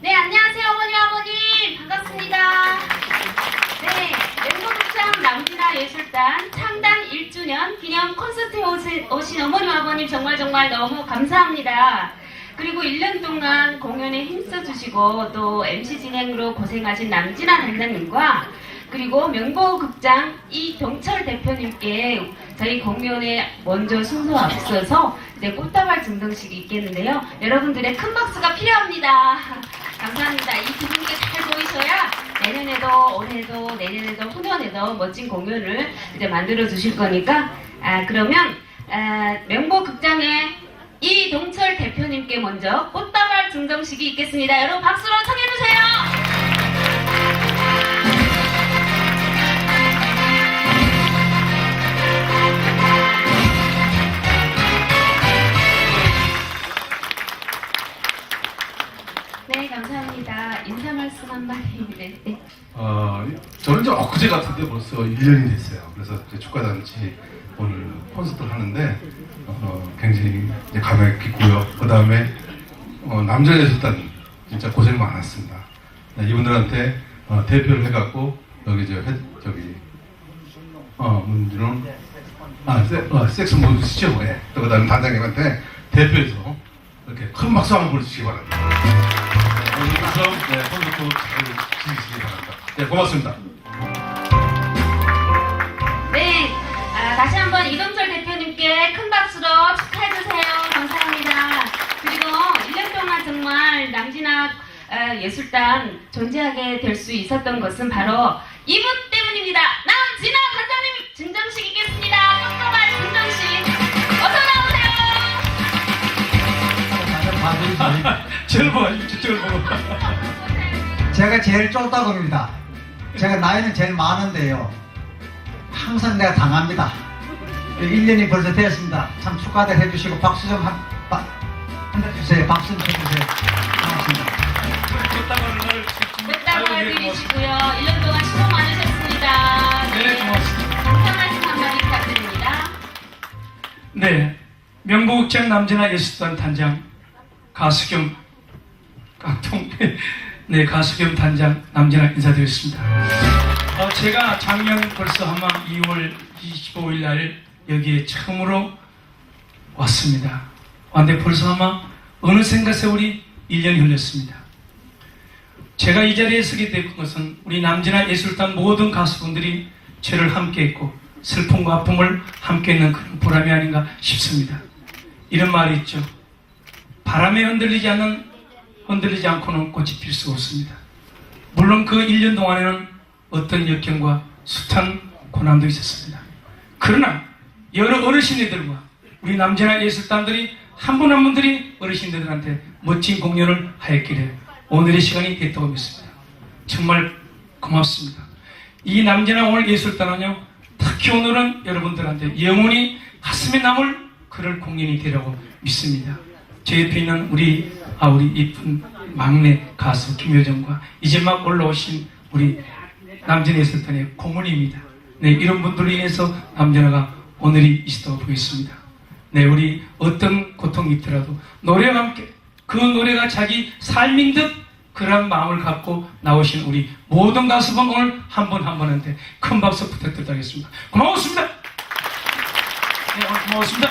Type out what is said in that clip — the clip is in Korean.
네, 안녕하세요, 어머니, 아버님. 반갑습니다. 네, 멤버극장 남진아 예술단 창단 1주년 기념 콘서트에 오신, 어머니, 아버님 정말 정말 너무 감사합니다. 그리고 1년 동안 공연에 힘써주시고 또 MC 진행으로 고생하신 남진아 단장님과 그리고 명보극장 이동철 대표님께 저희 공연에 먼저 순서 앞서서 이제 꽃다발 증정식이 있겠는데요. 여러분들의 큰 박수가 필요합니다. 감사합니다. 이 두 분께 잘 보이셔야 올해도 내년에도 후년에도 멋진 공연을 이제 만들어 주실 거니까 아 그러면 아, 명보 극장의 이동철 대표님께 먼저 꽃다발 증정식이 있겠습니다. 여러분 박수로 청해 주세요. 네, 감사합니다. 네, 네. 어, 저는 이제 엊그제 같은데 벌써 1년이 됐어요. 그래서 이제 축가단지 오늘 콘서트를 하는데 어, 굉장히 이제 감회 깊고요. 그 다음에 어, 남자 예술단 진짜 고생 많았습니다. 네, 이분들한테 어, 대표를 해갖고 여기 저 회, 저기 어 문준호 아 섹스 모드 시죠. 예. 또 그다음 에 단장님한테 대표해서 이렇게 큰 박수 한번 보내주시기 바랍니다. 오늘부터 네, 콘서트 잘 즐기시기 바랍니다. 네, 고맙습니다. 네, 아, 다시 한번 이동철 대표님께 큰 박수로 축하해주세요. 감사합니다. 그리고 1년 동안 정말 남진아 아, 예술단 존재하게 될 수 있었던 것은 바로 이분 때문입니다. 남 저를 보고. 제가 제일 쫄다겁니다. 제가 나이는 제일 많은데요. 항상 내가 당합니다. 1년이 벌써 되었습니다. 참 축하들 해주시고 박수 좀 한, 바, 한대 주세요. 박수 좀 쳐주세요. 고맙습니다. 꽃다발 드리시고요. 1년 동안 수고 많으셨습니다. 네, 고맙습니다. 감사 말씀 한마디 부탁드립니다. 네, 명보극장 남진아 예술단 단장 가수겸 깡통 네 가수겸 단장 남진아 인사드리겠습니다. 어, 제가 작년 벌써 아마 2월 25일 날 여기에 처음으로 왔습니다. 왔는데 벌써 아마 어느샌가 세월이 1년이 흘렀습니다. 제가 이 자리에 서게 된 것은 우리 남진아 예술단 모든 가수분들이 죄를 함께 했고 슬픔과 아픔을 함께했는 그런 보람이 아닌가 싶습니다. 이런 말이 있죠. 바람에 흔들리지 않는 흔들리지 않고는 꽃이 필 수가 없습니다. 물론 그 1년 동안에는 어떤 역경과 숱한 고난도 있었습니다. 그러나 여러 어르신들과 우리 남자나 예술단들이 한 분 한 분들이 어르신들한테 멋진 공연을 하였기에 오늘의 시간이 됐다고 믿습니다. 정말 고맙습니다. 이 남자나 오늘 예술단은요, 특히 오늘은 여러분들한테 영원히 가슴에 남을 그럴 공연이 되라고 믿습니다. 제 옆에 있는 우리, 아, 우리 이쁜 막내 가수 김효정과 이제 막 올라오신 우리 남전 예술단의 고문입니다. 네, 이런 분들로 인해서 남전아가 오늘이 있었다고 보겠습니다. 네, 우리 어떤 고통이 있더라도 노래와 함께 그 노래가 자기 삶인 듯 그런 마음을 갖고 나오신 우리 모든 가수분 오늘 한 분 한 분한테 큰 박수 부탁드리겠습니다. 고맙습니다. 네, 고맙습니다.